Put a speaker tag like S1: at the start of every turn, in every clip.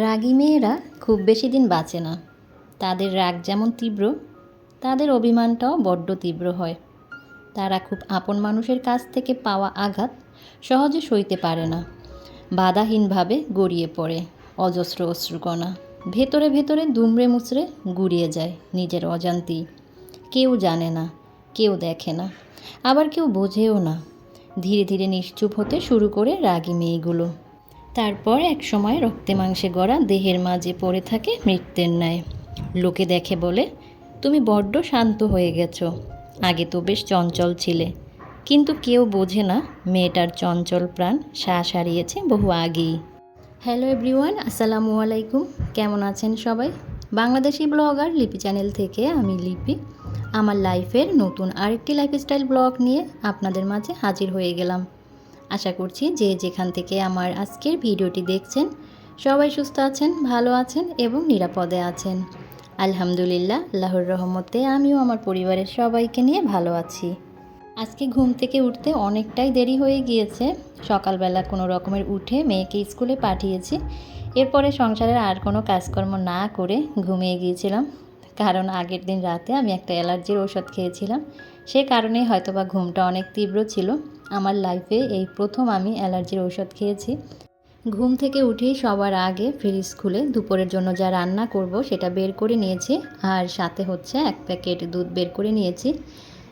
S1: রাগী মেয়েরা খুব বেশি দিন বাঁচে না। তাদের রাগ যেমন তীব্র, তাদের অভিমানটাও বড্ড তীব্র হয়। তারা খুব আপন মানুষের কাছ থেকে পাওয়া আঘাত সহজে সইতে পারে না। বাধাহীনভাবে গড়িয়ে পড়ে অজস্র অশ্রুকণা। ভেতরে ভেতরে দুমড়ে মুচড়ে গুড়িয়ে যায় নিজের অজান্তেই। কেউ জানে না, কেউ দেখে না, আবার কেউ বোঝেও না। ধীরে ধীরে নিশ্চুপ হতে শুরু করে রাগি মেয়েগুলো। তারপর এক সময় রক্তে মাংসে গড়া দেহের মাঝে পড়ে থাকে মৃত্যুর ন্যায়। লোকে দেখে বলে, তুমি বড্ড শান্ত হয়ে গেছো। আগে তো বেশ চঞ্চল ছিলে। কিন্তু কেউ বোঝে না, মেয়েটার চঞ্চল প্রাণ শ্বাস হারিয়েছে বহু আগেই। হ্যালো এভরিওয়ান, আসসালামু আলাইকুম। কেমন আছেন সবাই? বাংলাদেশি ব্লগার লিপি চ্যানেল থেকে আমি লিপি। আমার লাইফের নতুন আরেকটি লাইফস্টাইল ব্লগ নিয়ে আপনাদের মাঝে হাজির হয়ে গেলাম। আশা করছি যে যেখান থেকে আমার আজকের ভিডিওটি দেখছেন, সবাই সুস্থ আছেন, ভালো আছেন এবং নিরাপদে আছেন। আলহামদুলিল্লাহ, আল্লাহর রহমতে আমিও আমার পরিবারের সবাইকে নিয়ে ভালো আছি। আজকে ঘুম থেকে উঠতে অনেকটাই দেরি হয়ে গিয়েছে। সকালবেলা কোনো রকমের উঠে মেয়েকে স্কুলে পাঠিয়েছি। এরপরে সংসারের আর কোনো কাজকর্ম না করে ঘুমিয়ে গিয়েছিলাম। কারণ আগের দিন রাতে আমি একটা অ্যালার্জির ওষুধ খেয়েছিলাম। সে কারণে হয়তোবা ঘুমটা অনেক তীব্র ছিল। আমার লাইফে এই প্রথম আমি অ্যালার্জির ঔষধ খেয়েছি। ঘুম থেকে উঠেই সবার আগে ফ্রিজ খুলে, দুপুরের জন্য যা রান্না করব সেটা বের করে নিয়েছি আর সাথে হচ্ছে এক প্যাকেট দুধ বের করে নিয়েছি।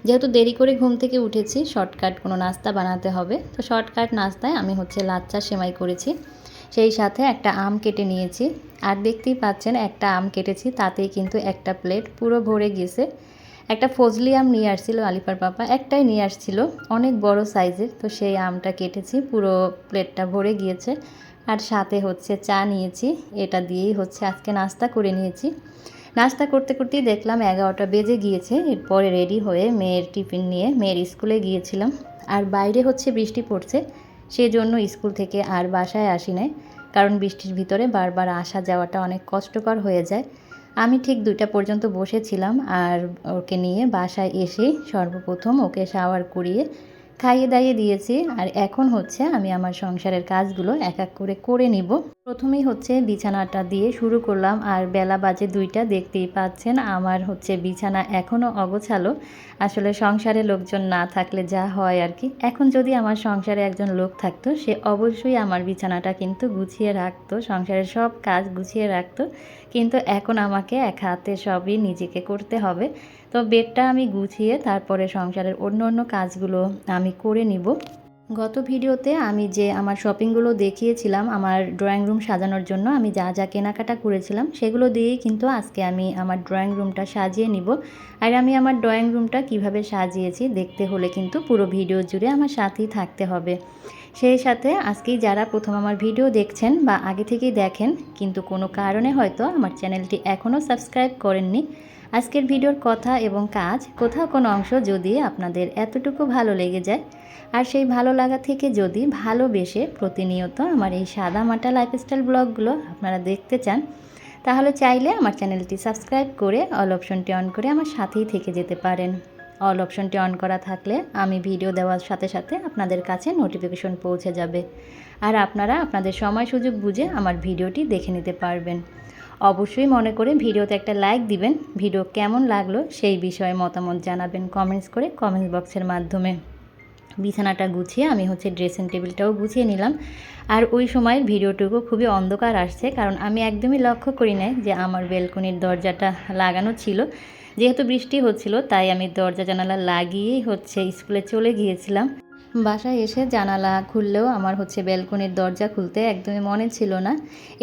S1: যেহেতু দেরি করে ঘুম থেকে উঠেছি শর্টকাট কোনো নাস্তা বানাতে হবে। তো শর্টকাট নাস্তায় আমি হচ্ছে লাচ্চা সেমাই করেছি। সেই সাথে একটা আম কেটে নিয়েছি। আর দেখতেই পাচ্ছেন একটা আম কেটেছি, তাতেই কিন্তু একটা প্লেট পুরো ভরে গিয়েছে একটা ফজলি আম নিয়ে আসছিল আলিফার পাপা, একটাই নিয়ে আসছিল, অনেক বড় সাইজের। তো সেই আমটা কেটেছি, পুরো প্লেটটা ভরে গিয়েছে। আর সাথে হচ্ছে চা নিয়েছি, এটা দিয়েই হচ্ছে আজকে নাস্তা করে নিয়েছি। নাস্তা করতে করতেই দেখলাম এগারোটা বেজে গিয়েছে, এরপরে রেডি হয়ে মেয়ের টিফিন নিয়ে, মেয়ের স্কুলে গিয়েছিলাম। আর বাইরে হচ্ছে বৃষ্টি পড়ছে, সেজন্য স্কুল থেকে আর বাসায় আসি নাই। কারণ বৃষ্টির ভিতরে বারবার আসা যাওয়াটা অনেক কষ্টকর হয়ে যায়। আমি ঠিক দুইটা পর্যন্ত বসেছিলাম আর ওকে নিয়ে বাসায় এসে সর্বপ্রথম ওকে শাওয়ার করিয়ে খাইয়ে দাইয়ে দিয়েছি। আর এখন হচ্ছে আমি আমার সংসারের কাজগুলো এক এক করে করে নিব। প্রথমেই হচ্ছে বিছানাটা দিয়ে শুরু করলাম আর বেলা বাজে দুইটা, দেখতেই পাচ্ছেন আমার হচ্ছে বিছানা এখনও অগোছালো। আসলে সংসারে লোকজন না থাকলে যা হয় আর কি। এখন যদি আমার সংসারে একজন লোক থাকতো, সে অবশ্যই আমার বিছানাটা কিন্তু গুছিয়ে রাখতো, সংসারের সব কাজ গুছিয়ে রাখতো। কিন্তু এখন আমাকে এক হাতে সবই নিজেকে করতে হবে। তো বেডটা আমি গুছিয়ে তারপরে সংসারের অন্য অন্য কাজগুলো আমি করে নিব। গত ভিডিওতে আমি যে আমার শপিংগুলো দেখিয়েছিলাম, আমার ড্রয়িং রুম সাজানোর জন্য আমি যা যা কেনাকাটা করেছিলাম, সেগুলো দিয়েই কিন্তু আজকে আমি আমার ড্রয়িং রুমটা সাজিয়ে নিব। আর আমি আমার ড্রয়িং রুমটা কীভাবে সাজিয়েছি দেখতে হলে কিন্তু পুরো ভিডিও জুড়ে আমার সাথেই থাকতে হবে। সেই সাথে আজকেই যারা প্রথম আমার ভিডিও দেখছেন বা আগে থেকেই দেখেন, কিন্তু কোনো কারণে হয়তো আমার চ্যানেলটি এখনও সাবস্ক্রাইব করেননি আজকের ভিডিওর কথা এবং কাজ, কোথাও কোনো অংশ যদি আপনাদের এতটুকু ভালো লেগে যায়, আর সেই ভালো লাগা থেকে যদি ভালোবেসে প্রতিনিয়ত আমার এই সাদা মাটা লাইফস্টাইল ব্লগগুলো আপনারা দেখতে চান, তাহলে চাইলে আমার চ্যানেলটি সাবস্ক্রাইব করে অল অপশনটি অন করে আমার সাথেই থেকে যেতে পারেন। অল অপশনটি অন করা থাকলে আমি ভিডিও দেওয়ার সাথে সাথে আপনাদের কাছে নোটিফিকেশন পৌঁছে যাবে। আর আপনারা আপনাদের সময় সুযোগ বুঝে আমার ভিডিওটি দেখে নিতে পারবেন। অবশ্যই মনে করে ভিডিওতে একটা লাইক দিবেন। ভিডিও কেমন লাগল সেই বিষয়ে মতামত জানাবেন কমেন্টস করে কমেন্টস বক্সের মাধ্যমে। বিছানাটা গুছিয়ে আমি হচ্ছে ড্রেসিং টেবিলটাও গুছিয়ে নিলাম। আর ওই সময়ের ভিডিওটুকু খুবই অন্ধকার আসছে, কারণ আমি একদমই লক্ষ্য করি নাই যে আমার বেলকনির দরজাটা লাগানো ছিল। যেহেতু বৃষ্টি হচ্ছিল, তাই আমি দরজা জানালা লাগিয়েই হচ্ছে স্কুলে চলে গিয়েছিলাম। বাসায় এসে জানালা খুললেও আমার হচ্ছে ব্যালকনির দরজা খুলতে একদমই মনে ছিল না।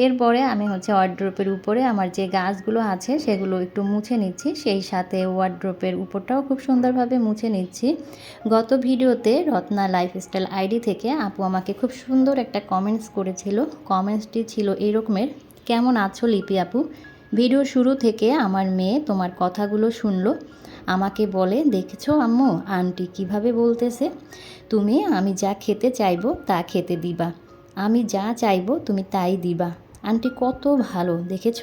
S1: এরপরে আমি হচ্ছে ওয়ার্ড্রোপের উপরে আমার যে গাছগুলো আছে সেগুলো একটু মুছে নিচ্ছি, সেই সাথে ওয়ার্ড্রোপের উপরটাও খুব সুন্দরভাবে মুছে নিচ্ছি। গত ভিডিওতে রত্না লাইফস্টাইল আইডি থেকে আপু আমাকে খুব সুন্দর একটা কমেন্টস করেছিল। কমেন্টসটি ছিল এরকমের, কেমন আছো লিপি আপু? ভিডিও শুরু থেকে আমার মেয়ে তোমার কথাগুলো শুনলো। আমাকে বলে, দেখেছ আম্মু, আন্টি কীভাবে বলতেছে, তুমি, আমি যা খেতে চাইব তা খেতে দিবা। আমি যা চাইব তুমি তাই দিবা। আন্টি কত ভালো, দেখেছ?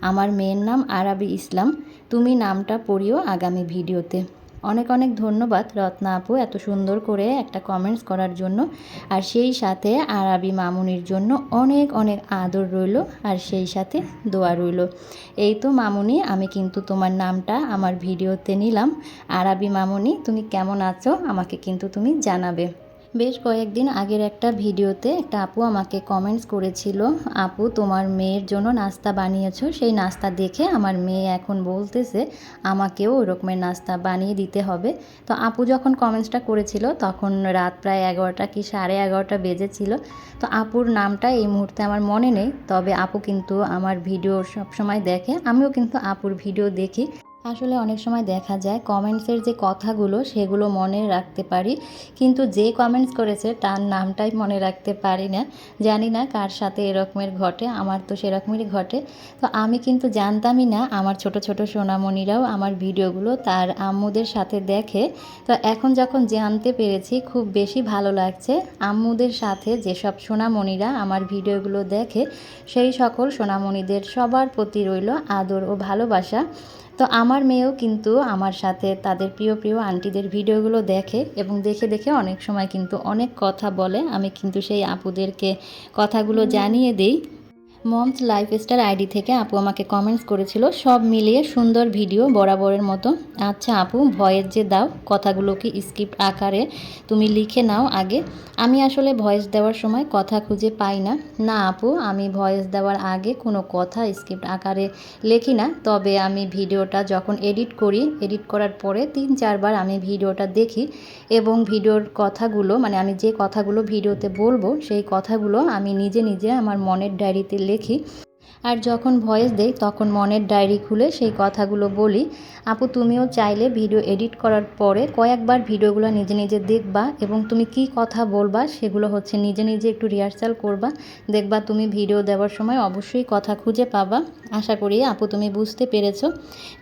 S1: আমার মেয়ের নাম আরাবি ইসলাম। তুমি নামটা পড়িও আগামী ভিডিওতে। অনেক অনেক ধন্যবাদ রত্না আপু এত সুন্দর করে একটা কমেন্টস করার জন্য। আর সেই সাথে আরবি মামুনির জন্য অনেক অনেক আদর রইল, আর সেই সাথে দোয়া রইল। এই তো মামুনি, আমি কিন্তু তোমার নামটা আমার ভিডিওতে নিলাম। আরবি মামুনি, তুমি কেমন আছো? আমাকে কিন্তু তুমি জানাবে। বেশ কয়েকদিন আগের একটা ভিডিওতে একটা আপু আমাকে কমেন্টস করেছিল, আপু, তোমার মেয়ের জন্য নাস্তা বানিয়েছো, সেই নাস্তা দেখে আমার মেয়ে এখন বলতেছে আমাকেও ওই রকমের নাস্তা বানিয়ে দিতে হবে। তো আপু যখন কমেন্টসটা করেছিল, তখন রাত প্রায় এগারোটা কি সাড়ে এগারোটা বেজেছিল। তো আপুর নামটা এই মুহূর্তে আমার মনে নেই, তবে আপু কিন্তু আমার ভিডিও সবসময় দেখে, আমিও কিন্তু আপুর ভিডিও দেখি। আসলে অনেক সময় দেখা যায় কমেন্টসের যে কথাগুলো সেগুলো মনে রাখতে পারি। কিন্তু যে কমেন্টস করেছে তার নামটাই মনে রাখতে পারি না। জানি না কার সাথে এরকমের ঘটে, আমার তো সেরকমেরই ঘটে। তো আমি কিন্তু জানতামই না আমার ছোট ছোট সোনামণিরাও আমার ভিডিওগুলো তার আম্মুদের সাথে দেখে। তো এখন যখন জানতে পেরেছি খুব বেশি ভালো লাগছে আম্মুদের সাথে যেসব সোনামণিরা আমার ভিডিওগুলো দেখে, সেই সকল সোনামণিদের সবার প্রতি রইল আদর ও ভালোবাসা। তো আমার মেয়েও কিন্তু আমার সাথে তাদের প্রিয় প্রিয় আন্টিদের ভিডিওগুলো দেখে এবং দেখে দেখে অনেক সময় কিন্তু অনেক কথা বলে। আমি কিন্তু সেই আপুদেরকে কথাগুলো জানিয়ে দিই। মমস লাইফস্টাইল আইডি থেকে আপু আমাকে কমেন্টস করেছিল, সব মিলিয়ে সুন্দর ভিডিও বরাবরের মতো। আচ্ছা আপু, ভয়েস যে দাও, কথাগুলো কি স্ক্রিপ্ট আকারে তুমি লিখে নাও আগে। আমি আসলে ভয়েস দেওয়ার সময় কথা খুঁজে পাই না। না আপু, আমি ভয়েস দেওয়ার আগে কোনো কথা স্ক্রিপ্ট আকারে লেখি না। তবে আমি ভিডিওটা যখন এডিট করি এডিট করার পরে তিন চারবার আমি ভিডিওটা দেখি এবং ভিডিওর কথাগুলো মানে আমি যে কথাগুলো ভিডিওতে বলব, সেই কথাগুলো আমি নিজে নিজে আমার মনের ডায়েরিতে লেখি। আর যখন ভয়েস দেই, তখন মনের ডায়েরি খুলে সেই কথাগুলো বলি, আপু, তুমিও চাইলে ভিডিও এডিট করার পরে কয়েকবার ভিডিওগুলো নিজে নিজে দেখবা এবং তুমি কি কথা বলবা সেগুলো হচ্ছে নিজে নিজে একটু রিহার্সাল করবা। দেখবা তুমি ভিডিও দেওয়ার সময় অবশ্যই কথা খুঁজে পাবা। আশা করি আপু, তুমি বুঝতে পেরেছ।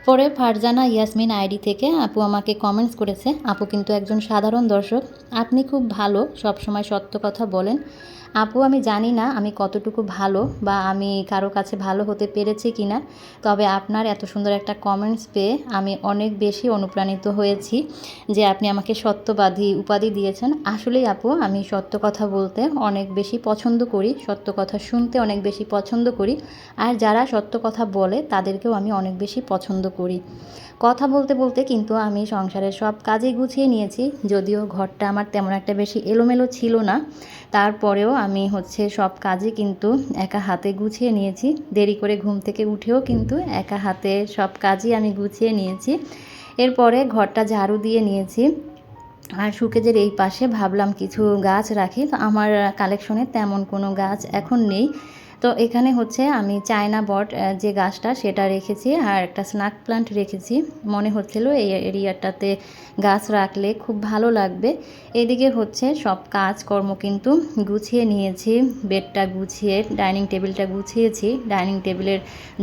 S1: পরে ফারজানা ইয়াসমিন আইডি থেকে আপু আমাকে কমেন্টস করেছে, আপু কিন্তু একজন সাধারণ দর্শক। আপনি খুব ভালো সবসময় সত্য কথা বলেন। আপু, আমি জানি না আমি কতটুকু ভালো বা আমি কারও কাছে ভালো হতে পেরেছি কি না তবে আপনার এত সুন্দর একটা কমেন্টস পেয়ে আমি অনেক বেশি অনুপ্রাণিত হয়েছি যে আপনি আমাকে সত্যবাদী উপাধি দিয়েছেন। আসলেই আপু, আমি সত্য কথা বলতে অনেক বেশি পছন্দ করি, সত্য কথা শুনতে অনেক বেশি পছন্দ করি, আর যারা সত্য কথা বলে তাদেরকেও আমি অনেক বেশি পছন্দ করি। কথা বলতে বলতে কিন্তু আমি সংসারের সব কাজই গুছিয়ে নিয়েছি, যদিও ঘরটা আমার তেমন একটা বেশি এলোমেলো ছিল না, তারপরেও আমি হচ্ছে সব কাজে কিন্তু একা হাতে গুছিয়ে নিয়েছি। দেরি করে ঘুম থেকে উঠেও কিন্তু একা হাতে সব কাজই আমি গুছিয়ে নিয়েছি। এরপরে ঘরটা ঝাড়ু দিয়ে নিয়েছি। আর সুকেজের এই পাশে ভাবলাম কিছু গাছ রাখি। তো আমার কালেকশনে তেমন কোনো গাছ এখন নেই। তো এখানে হচ্ছে আমি চায়না বট যে গাছটা সেটা রেখেছি আর একটা স্নাক প্লান্ট রেখেছি। মনে হচ্ছিল এই এরিয়াটাতে গাছ রাখলে খুব ভালো লাগবে। এদিকে হচ্ছে সব কাজকর্ম কিন্তু গুছিয়ে নিয়েছি, বেডটা গুছিয়ে, ডাইনিং টেবিলটা গুছিয়েছি, ডাইনিং টেবিলের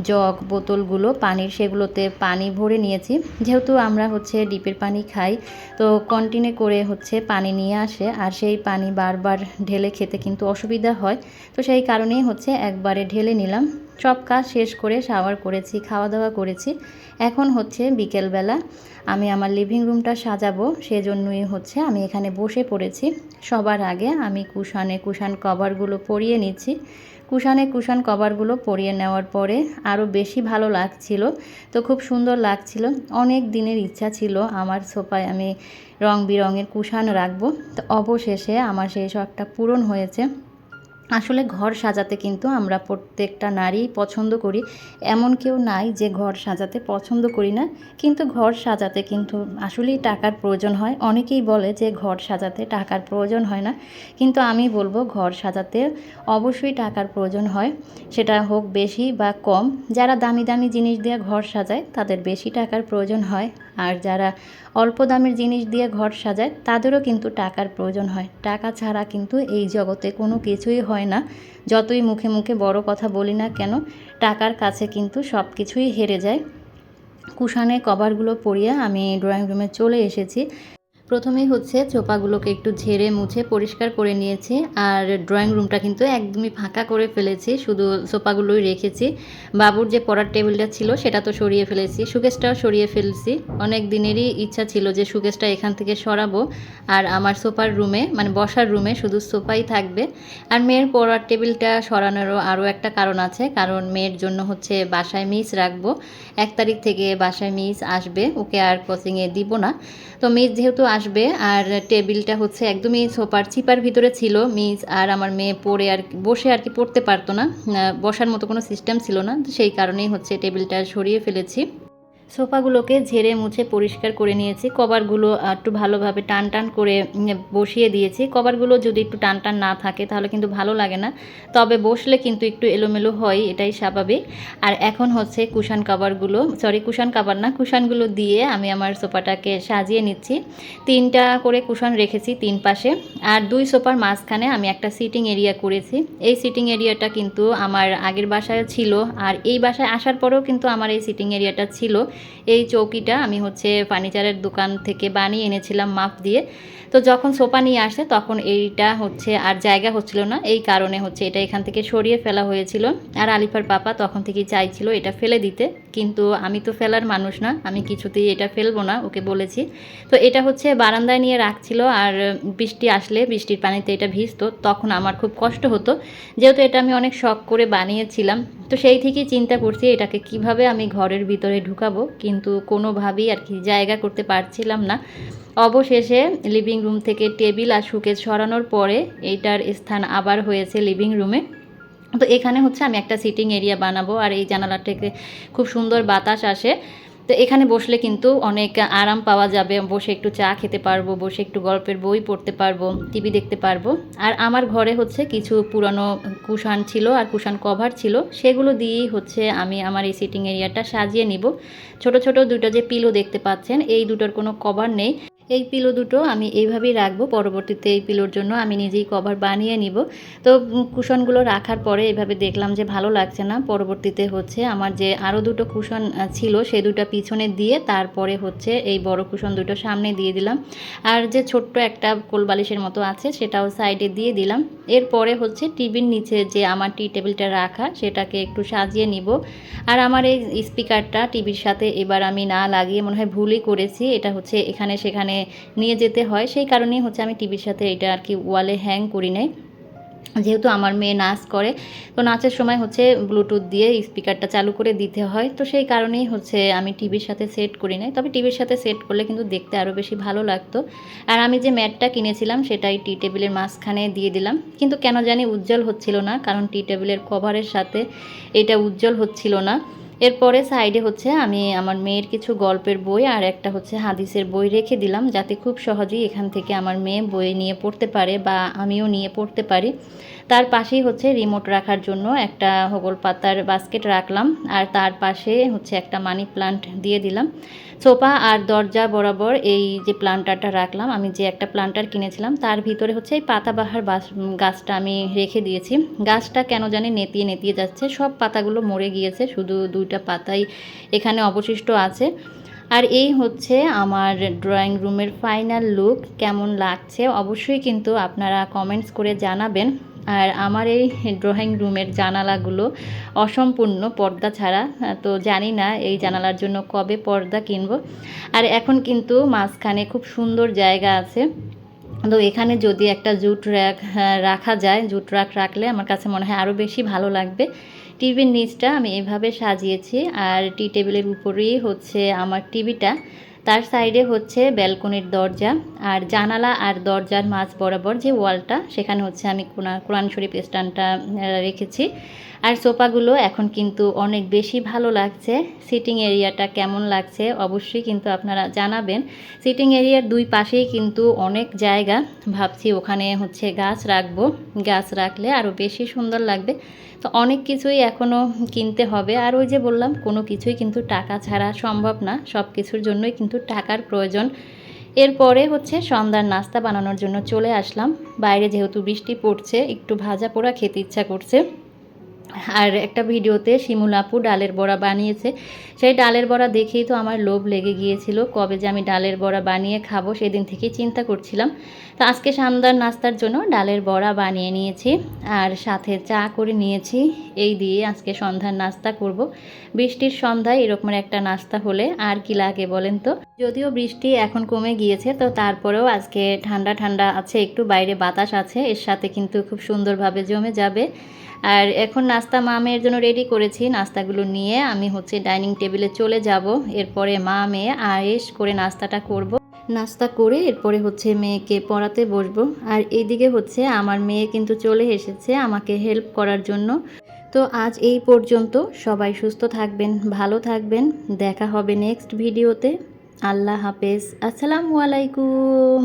S1: জগ, বোতলগুলো, পানির সেগুলোতে পানি ভরে নিয়েছি। যেহেতু আমরা হচ্ছে ডিপের পানি খাই, তো কন্টিনে করে হচ্ছে পানি নিয়ে আসে আর সেই পানি বারবার ঢেলে খেতে কিন্তু অসুবিধা হয়। তো সেই কারণেই হচ্ছে একবারে ঢেলে নিলাম। সব কাজ শেষ করে শাওয়ার করেছি খাওয়া দাওয়া করেছি। এখন হচ্ছে বিকেলবেলা। আমি আমার লিভিং রুমটা সাজাবো, সেজন্যই হচ্ছে আমি এখানে বসে পড়েছি। সবার আগে আমি কুশানে কুশান কভারগুলো পরিয়ে নিচ্ছি। কুশানে কুশান কভারগুলো পরিয়ে নেওয়ার পরে আরও বেশি ভালো লাগছিল। তো খুব সুন্দর লাগছিল। অনেক দিনের ইচ্ছা ছিল আমার সোফায় আমি রং বেরঙের কুশান রাখব। তো অবশেষে আমার সেই শখটা পূরণ হয়েছে। আসলে ঘর সাজাতে কিন্তু আমরা প্রত্যেকটা নারী পছন্দ করি। এমন কেউ নাই যে ঘর সাজাতে পছন্দ করি না। কিন্তু ঘর সাজাতে কিন্তু আসলেই টাকার প্রয়োজন হয়। অনেকেই বলে যে ঘর সাজাতে টাকার প্রয়োজন হয় না। কিন্তু আমি বলব ঘর সাজাতে অবশ্যই টাকার প্রয়োজন হয়। সেটা হোক বেশি বা কম। যারা দামি দামি জিনিস দিয়ে ঘর সাজায়, তাদের বেশি টাকার প্রয়োজন হয়। আর যারা অল্প দামের জিনিস দিয়ে ঘর সাজায়, তাদেরও কিন্তু টাকার প্রয়োজন হয়। টাকা ছাড়া কিন্তু এই জগতে কোনো কিছুই হয় না। যতই মুখে মুখে বড় কথা বলি না কেন, টাকার কাছে কিন্তু সব কিছুই হেরে যায়। কুশানে কভারগুলো পরিয়ে আমি ড্রয়িং রুমে চলে এসেছি। প্রথমেই হচ্ছে চোপাগুলোকে একটু ঝেড়ে মুছে পরিষ্কার করে নিয়েছি আর ড্রয়িং রুমটা কিন্তু একদমই ফাঁকা করে ফেলেছি, শুধু সোফাগুলোই রেখেছি। বাবুর যে পড়ার টেবিলটা ছিল সেটা তো সরিয়ে ফেলেছি, সুকেশটাও সরিয়ে ফেলছি। অনেক দিনেরই ইচ্ছা ছিল যে সুকেশটা এখান থেকে সরাবো আর আমার সোফার রুমে মানে বসার রুমে শুধু সোফাই থাকবে। আর মেয়ের পড়ার টেবিলটা সরানোরও আরও একটা কারণ আছে, কারণ মেয়ের জন্য হচ্ছে বাসায় মিস রাখব। এক তারিখ থেকে বাসায় মিস আসবে, ওকে আর কোচিংয়ে দিব না। তো মিস যেহেতু আসবে আর টেবিলটা হচ্ছে একদমই সোপার চিপার ভিতরে ছিল, মিস আর আমার মেয়ে পড়ে আর বসে আর কি পড়তে পারতো না বসার মতো কোনো সিস্টেম ছিল না সেই কারণেই হচ্ছে টেবিলটা সরিয়ে ফেলেছি। সোফাগুলোকে ঝেড়ে মুছে পরিষ্কার করে নিয়েছি। কভারগুলো একটু ভালোভাবে টান টান করে বসিয়ে দিয়েছি। কভারগুলো যদি একটু টান টান না থাকে তাহলে কিন্তু ভালো লাগে না। তবে বসলে কিন্তু একটু এলোমেলো হয়, এটাই স্বাভাবিক। আর এখন হচ্ছে কুশান কাভারগুলো সরি কুশান কাভার না, কুশানগুলো দিয়ে আমি আমার সোফাটাকে সাজিয়ে নিচ্ছি। তিনটা করে কুশন রেখেছি তিন পাশে। আর দুই সোফার মাঝখানে আমি একটা সিটিং এরিয়া করেছি। এই সিটিং এরিয়াটা কিন্তু আমার আগের বাসায় ছিল। আর এই বাসায় আসার পরেও কিন্তু আমার এই সিটিং এরিয়াটা ছিল। এই চৌকিটা আমি হচ্ছে ফার্নিচারের দোকান থেকে বানিয়ে এনেছিলাম মাপ দিয়ে। তো যখন সোফা নিয়ে আসে তখন এইটা হচ্ছে আর জায়গা হচ্ছিল না, এই কারণে হচ্ছে এটা এখান থেকে সরিয়ে ফেলা হয়েছিল। আর আলিফার পাপা তখন থেকে চাইছিল এটা ফেলে দিতে। কিন্তু আমি তো ফেলার মানুষ না, আমি কিছুতেই এটা ফেলব না, ওকে বলেছি। তো এটা হচ্ছে বারান্দায় নিয়ে রাখছিল আর বৃষ্টি আসলে, বৃষ্টির পানিতে এটা ভিজতো, তখন আমার খুব কষ্ট হতো। যেহেতু এটা আমি অনেক শখ করে বানিয়েছিলাম, তো সেই থেকেই চিন্তা করছি এটাকে কীভাবে আমি ঘরের ভিতরে ঢুকাবো, কিন্তু কোনোভাবেই আর কি জায়গা করতে পারছিলাম না। অবশেষে লিভিং রুম থেকে টেবিল আর সুকেজ সরানোর পরে এইটার স্থান আবার হয়েছে লিভিং রুমে তো এখানে হচ্ছে আমি একটা সিটিং এরিয়া বানাবো আর এই জানালা থেকে খুব সুন্দর বাতাস আসে। তো এখানে বসলে কিন্তু অনেক আরাম পাওয়া যাবে। বসে একটু চা খেতে পারব, বসে একটু গল্পের বই পড়তে পারব, টিভি দেখতে পারব। আর আমার ঘরে হচ্ছে কিছু পুরানো কুশান ছিল আর কুশান কভার ছিল, সেগুলো দিয়েই হচ্ছে আমি আমার এই সিটিং এরিয়াটা সাজিয়ে নিব। ছোট ছোট দুটো যে পিলো দেখতে পাচ্ছেন, এই দুটোর কোনো কভার নেই। এই পিলো দুটো আমি এইভাবেই রাখব। পরবর্তীতে এই পিলোর জন্য আমি নিজেই কভার বানিয়ে নিব। তো কুশনগুলো রাখার পরে এভাবে দেখলাম যে ভালো লাগছে না। পরবর্তীতে হচ্ছে আমার যে আরও দুটো কুশন ছিল সে দুটো পিছনে দিয়ে তারপরে হচ্ছে এই বড় কুশন দুটো সামনে দিয়ে দিলাম। আর যে ছোট্ট একটা কোলবালিশের মতো আছে সেটাও সাইডে দিয়ে দিলাম। এরপরে হচ্ছে টিভির নিচে যে আমার টি টেবিলটা রাখা সেটাকে একটু সাজিয়ে নিব। আর আমার এই স্পিকারটা টিভির সাথে এবার আমি না লাগিয়ে মনে হয় ভুলই করেছি। এটা হচ্ছে এখানে সেখানে নিয়ে যেতে হয়। সেই কারণেই হচ্ছে আমি টিভির সাথে এটা আর কি ওয়ালে হ্যাং করি নাই। যেহেতু আমার মেয়ে নাচ করে, তো নাচের সময় হচ্ছে ব্লুটুথ দিয়ে স্পিকারটা চালু করে দিতে হয়। তো সেই কারণেই হচ্ছে আমি টিভির সাথে সেট করি নাই। তবে টিভির সাথে সেট করলে কিন্তু দেখতে আরও বেশি ভালো লাগতো। আর আমি যে ম্যাটটা কিনেছিলাম, সেটাই টি টেবিলের মাঝখানে দিয়ে দিলাম। কিন্তু কেন জানি উজ্জ্বল হচ্ছিল না, কারণ টি টেবিলের কভারের সাথে এটা উজ্জ্বল হচ্ছিল না। এরপরে সাইডে হচ্ছে আমি আমার মেয়ের কিছু গল্পের বই আর একটা হচ্ছে হাদিসের বই রেখে দিলাম, যাতে খুব সহজেই এখান থেকে আমার মেয়ে বই নিয়ে পড়তে পারে বা আমিও নিয়ে পড়তে পারি। তার পাশেই হচ্ছে রিমোট রাখার জন্য একটা হগল পাতার বাস্কেট রাখলাম আর তার পাশে হচ্ছে একটা মানি প্লান্ট দিয়ে দিলাম। সোফা আর দরজা বরাবর এই যে প্লান্টারটা রাখলাম, আমি যে একটা প্লান্টার কিনেছিলাম, তার ভিতরে হচ্ছে এই পাতাবাহার গাছটা আমি রেখে দিয়েছি। গাছটা কেন জানি নেতিয়ে নেতিয়ে যাচ্ছে, সব পাতাগুলো মরে গিয়েছে, শুধু দুইটা পাতাই এখানে অবশিষ্ট আছে। আর এই হচ্ছে আমার ড্রয়িং রুমের ফাইনাল লুক কেমন লাগছে? অবশ্যই কিন্তু আপনারা কমেন্টস করে জানাবেন। আর আমার এই ড্রয়িং রুমের জানালাগুলো অসম্পূর্ণ, পর্দা ছাড়া। তো জানি না এই জানালার জন্য কবে পর্দা কিনবো। আর এখন কিন্তু মাঝখানে খুব সুন্দর জায়গা আছে। তো এখানে যদি একটা জুট র্যাক রাখা যায়, জুট র্যাক রাখলে আমার কাছে মনে হয় আরও বেশি ভালো লাগবে। টিভির নিচটা আমি এভাবে সাজিয়েছি আর টি টেবিলের উপরেই হচ্ছে আমার টিভিটা। তার সাইডে হচ্ছে ব্যালকনির দরজা আর জানালা আর দরজার মাঝ বরাবর যে ওয়ালটা, সেখানে হচ্ছে আমি কোরআন শরীফ স্ট্যান্ডটা রেখেছি। আর সোফাগুলো এখন কিন্তু অনেক বেশি ভালো লাগছে। সিটিং এরিয়াটা কেমন লাগছে অবশ্যই কিন্তু আপনারা জানাবেন। সিটিং এরিয়ার দুই পাশেই কিন্তু অনেক জায়গা। ভাবছি ওখানে হচ্ছে গাছ রাখব। গাছ রাখলে আরও বেশি সুন্দর লাগবে। তো অনেক কিছুই এখনও কিনতে হবে। আর ওই যে বললাম, কোনো কিছুই কিন্তু টাকা ছাড়া সম্ভব না। সব কিছুর জন্যই কিন্তু টাকার প্রয়োজন। এরপরে হচ্ছে সন্ধ্যার নাস্তা বানানোর জন্য চলে আসলাম। বাইরে যেহেতু বৃষ্টি পড়ছে, একটু ভাজা পোড়া খেতে ইচ্ছা করছে। আর একটা ভিডিওতে শিমুল আপু ডালের বড়া বানিয়েছে। সেই ডালের বড়া দেখেই তো আমার লোভ লেগে গিয়েছিল। কবে যে আমি ডালের বড়া বানিয়ে খাব সেদিন থেকেই চিন্তা করছিলাম। তো আজকে সন্ধ্যার নাস্তার জন্য ডালের বড়া বানিয়ে নিয়েছি আর সাথে চা করে নিয়েছি। এই দিয়ে আজকে সন্ধ্যার নাস্তা করব। বৃষ্টির সন্ধ্যায় এরকম একটা নাস্তা হলে আর কি লাগে বলেন তো? যদিও বৃষ্টি এখন কমে গিয়েছে, তো তারপরেও আজকে ঠান্ডা ঠান্ডা আছে, একটু বাইরে বাতাস আছে, এর সাথে কিন্তু খুব সুন্দরভাবে জমে যাবে। আর এখন নাস্তা মা মেয়ের জন্য রেডি করেছি। নাস্তাগুলো নিয়ে আমি হচ্ছে ডাইনিং টেবিলে চলে যাব। এরপরে মা মেয়ে আয়েস করে নাস্তাটা করব। নাস্তা করে এরপরে হচ্ছে মেয়েকে পড়াতে বসবো। আর এইদিকে হচ্ছে আমার মেয়ে কিন্তু চলে এসেছে আমাকে হেল্প করার জন্য। তো আজ এই পর্যন্ত। সবাই সুস্থ থাকবেন, ভালো থাকবেন। দেখা হবে নেক্সট ভিডিওতে আল্লাহ হাফেজ। আসসালামু আলাইকুম।